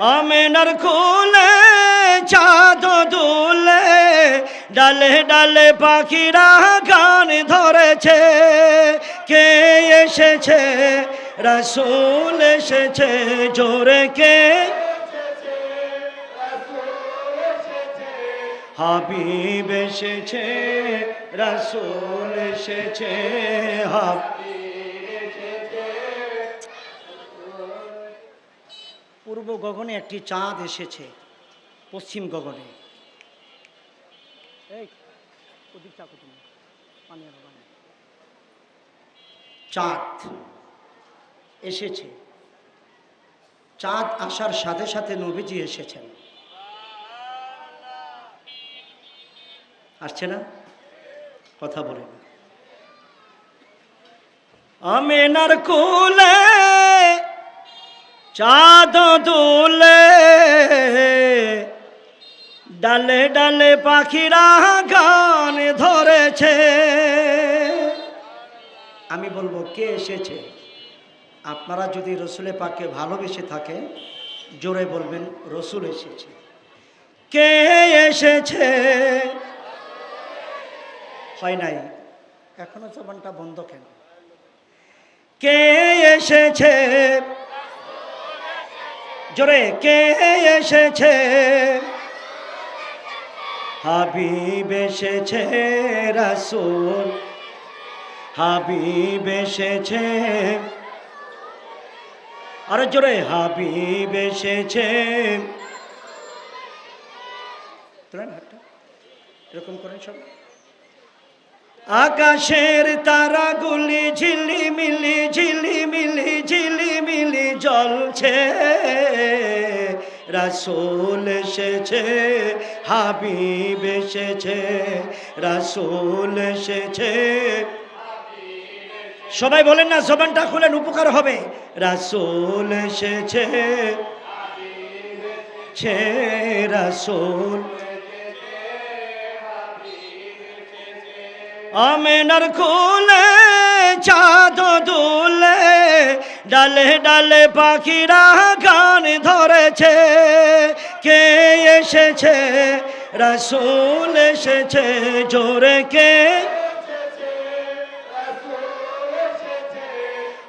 আমেনার খুলে, চাঁদ দুলে, ডালে ডালে পাখিরা গান ধরেছে। কে এসেছে? রসুল এসেছে, জোরে কে হাবিব এসেছে, রসুল এসেছে হাব গগনে একটি চাঁদ এসেছে পশ্চিম গগনে। চাঁদ এসেছে। চাঁদ আসার সাথে সাথে নবীজি এসেছেন। আসছে না? কথা বলে না আমেনার কুলে চাঁদ দুলে, ডালে ডালে পাখিরা গান ধরেছে। আমি বলব, কে এসেছে? আপনারা যদি রসুলে পাকে ভালোবেসে থাকেন জোরে বলবেন, রসুল এসেছে। কে এসেছে? হয় নাই? এখনও জবানটা বন্ধ কেন? কে এসেছে? জোরে, কে এসেছে? হাবিব এসেছে, রাসুল। হাবিব এসেছে। আরে জোরে, হাবিব এসেছে। এরকম করেন সব আকাশের তারাগুলি ঝিলিমিলি ঝিলিমিলি ঝিলিমিলি জ্বলছে। রাসুল এসেছে, হাবিব এসেছে, রাসুল এসেছে। সবাই বলেন না, জবানটা খুলেন, উপকার হবে। রাসুল এসেছে রাসুল আমেনার খুলে, চাঁদ দুলে ডালে ডালে পাখিরা গান ধরেছে। কে এসেছে? রাসুল এসেছে, জোরে কে?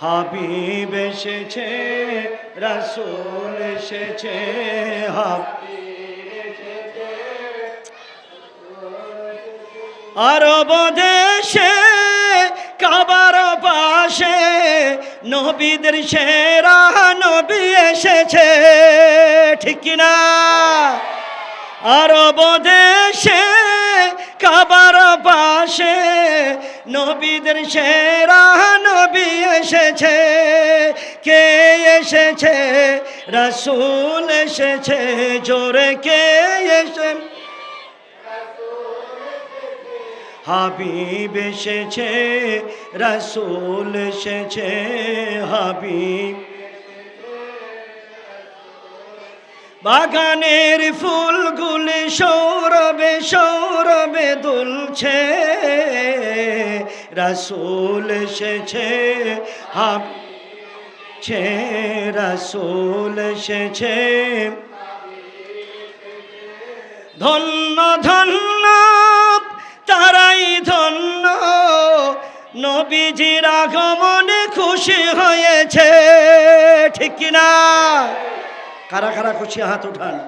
হাবিব এসেছে, রাসুল এসেছে হাব আরব দেশে কাবার পাশে নবীদের সেরা নবী এসেছে, ঠিক কিনা? আরব দেশে কাবার পাশে নবীদের সেরা নবী এসেছে, কে এসেছে? রসুল এসেছে, জোরে কে এসে হাবিব এসেছে, রসুল এসেছে, হাবিব। বাগানের ফুলগুলি সৌরবে সৌরবে দুলছে। রসুল এসেছে হাব ছে রসুল এসেছে। ধন্য ধন্য তারাই ধন্য। নবীজির আগমনে খুশি হয়েছে, ঠিক কিনা? কারা কারা খুশি, হাত উঠান।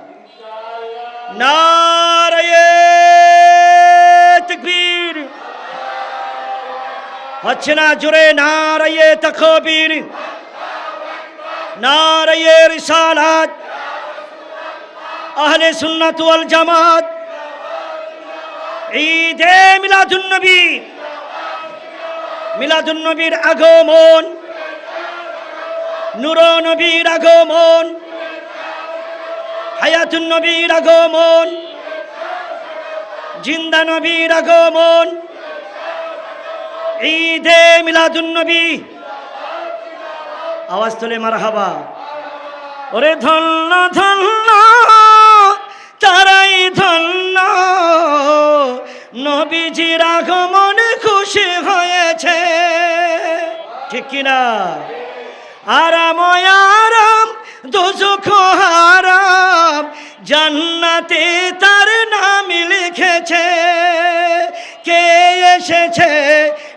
তকবীর। হচ্ছে না জোরে, নারায়ে তকবীর। নারায়ে রিসালাত। আহলে সুন্নাত ওয়াল জামাত। ঈদে মিলাদুন্নবী মিলাদুন্নবীর আগমন। নবীর আগমন। হায়াতুন নবীর আগমন। জিন্দা নবীর আগমন। ঈদে মিলাদুন্নবী আওয়াজ তোলে মারহাবা। ওরে ধন্য ধন্য নবীজির আগমনে খুশি হয়েছে। ঠিক কিনা? আরাম আরাম দুজুখ হারাম জান্নাতে তার নাম লিখেছে। কে এসেছে?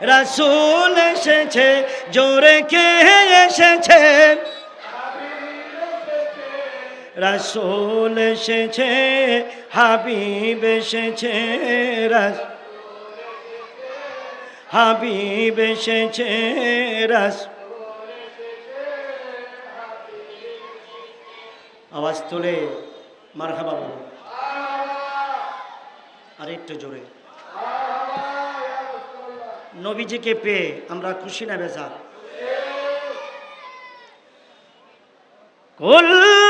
রাসূল এসেছে, জোরে কে এসেছে? রাসূল এসেছে, হাবিব এসেছে, রাস- হাবিব এসেছে, রাস আওয়াজ তুলে মার খাবা বলো। আর একটু জোরে। নবীজিকে পেয়ে আমরা খুশি না বেজা كل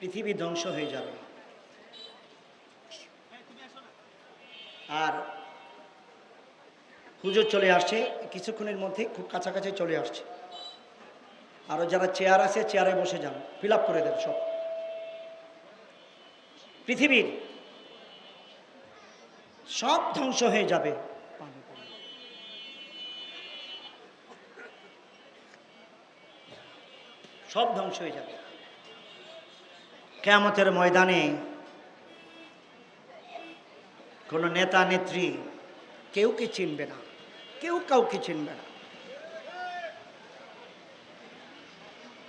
পৃথিবী ধ্বংস হয়ে যাবে। আর হুজুর চলে আসছে, কিছুক্ষণের মধ্যে খুব কাছাকাছি চলে আসছে। আরও যারা চেয়ার আছে, চেয়ারে বসে যান ফিল করে দেন সব। পৃথিবীর সব ধ্বংস হয়ে যাবে। সব ধ্বংস হয়ে যাবে। কেয়ামতের ময়দানে কোনো নেতা নেত্রী কেউ কি চিনবে না কেউ কাউকে চিনবে না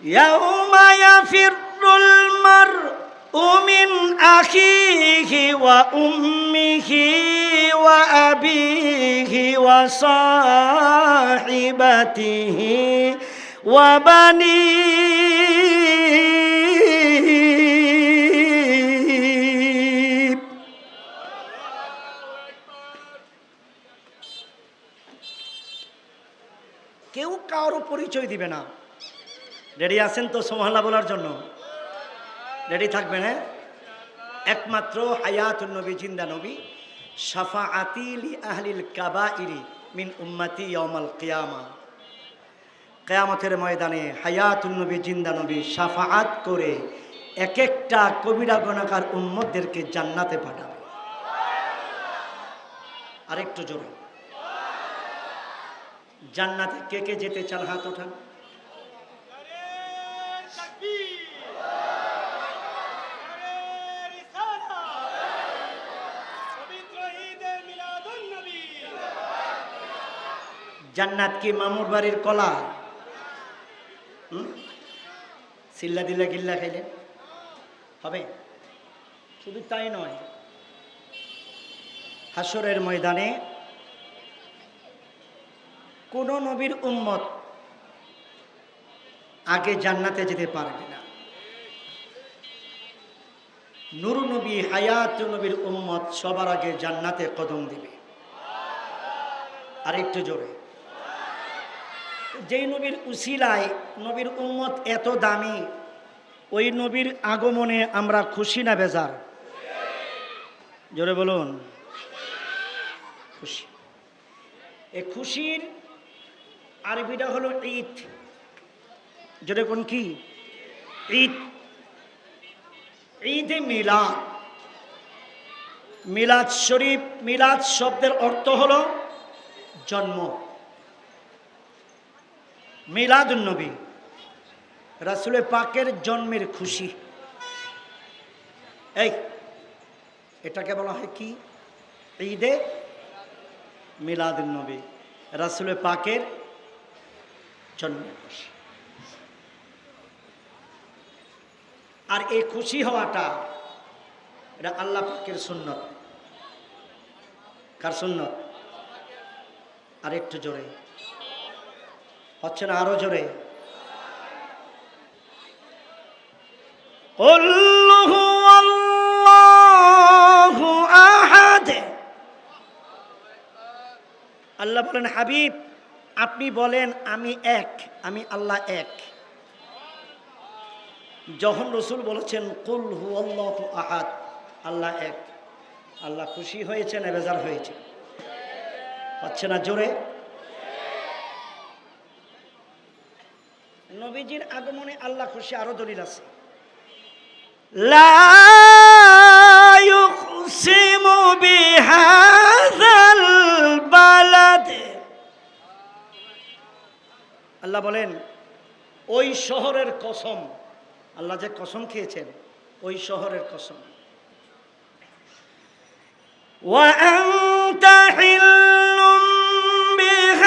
يوم يفر المرء من أخيه وأمه وأبيه وصاحبته وبنيه কারও পরিচয় দিবে না। রেডি আছেন তো সোহাল্লা বলার জন্য? রেডি থাকবেন হ্যাঁ? একমাত্র হায়াতুন নবী, জিন্দা নবী। সাফা আতিলি আহলিল কাবা ইরি মিন উম্মাতি ইয়মাল কিয়ামা। কেয়ামতের ময়দানে হায়াতুন নবী, জিন্দা নবী সাফাআত করে এক একটা কবিরা গণাকার উম্মতদেরকে জান্নাতে পাঠাবে। আরেকটু জোরে। জান্নাতে কে কে যেতে চান হাত ওঠান? জান্নাত কি মামুর বাড়ির কলা? সিল্লা দিল্লা গিল্লা খাইলে হবে? শুধু তাই নয় হাসরের ময়দানে কোন নবীর উম্মত আগে জান্নাতে যেতে পারবে না। নুর নবী হায়াত নবীর উম্মত সবার আগে জান্নাতে কদম দিবে। আর একটু জোরে। যেই নবীর উসিলায় নবীর উম্মত এত দামি, ওই নবীর আগমনে আমরা খুশি না বেজার? জোরে বলুন। খুশি। এ খুশির আরবিটা হলো ঈদ। যেটা কোন কি? ঈদ। ঈদে মিলাদ। মিলাদ শরীফ, মিলাদ শব্দের অর্থ হলো জন্ম। মিলাদুন নবী। রাসুলে পাকের জন্মের খুশি। এই, এটাকে বলা হয় কি? ঈদে মিলাদুন নবী। রাসুলে পাকের জন্মে আর এই খুশি হওয়াটা এটা আল্লাহ পাকের সুন্নত। কার সুন্নত? আর একটু জোরে। হচ্ছে না আরও জোরে? আল্লাহ বলেন হাবিব আপনি বলেন, আমি এক, আমি আল্লাহ এক। যখন রসুল বলেছেন, কুল হু আল্লাহ আহাদ, আল্লাহ এক। আল্লাহ খুশি হয়েছে না বেজার হয়েছে। পাচ্ছে না জোরে? নবীজির আগমনে আল্লাহ খুশি, আরও দলিল আছে। লা আল্লাহ বলেন ওই শহরের কসম আল্লাহ যে কসম খেয়েছেন ওই শহরের কসম وأنت حل بهذا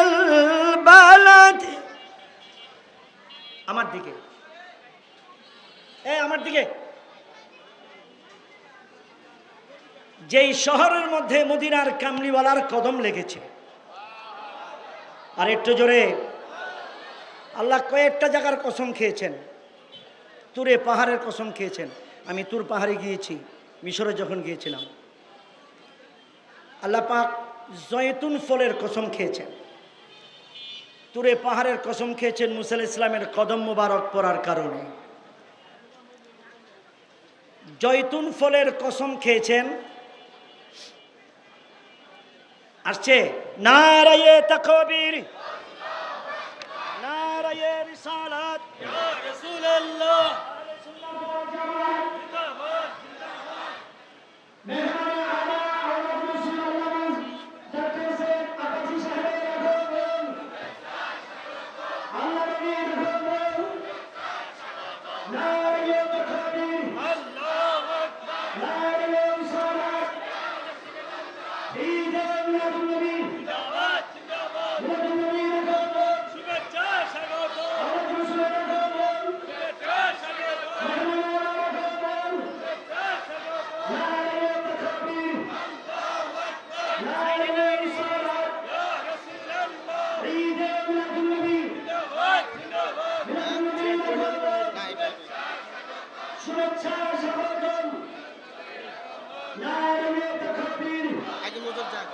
البلد আমার দিকে এ আমার দিকে যেই শহরের মধ্যে মদিনার কামলিওয়ালার কদম লেগেছে আর একটু জোরে। আল্লাহ কয়েকটা জায়গার কসম খেয়েছেন। তুরে পাহাড়ের কসম খেয়েছেন। আমি তুর পাহাড়ে গিয়েছি, মিশরে যখন গিয়েছিলাম। আল্লাহ পাক জয়তুন ফলের কসম খেয়েছেন। তুরে পাহাড়ের কসম খেয়েছেন মুসাল ইসলামের কদম মোবারক পড়ার কারণে। জয়তুন ফলের কসম খেয়েছেন। আসছে? नारये तकबीर नारये रिसालत या रसूल अल्लाह Allah Akbar. La ilahe illallah. আগে নজর যাক।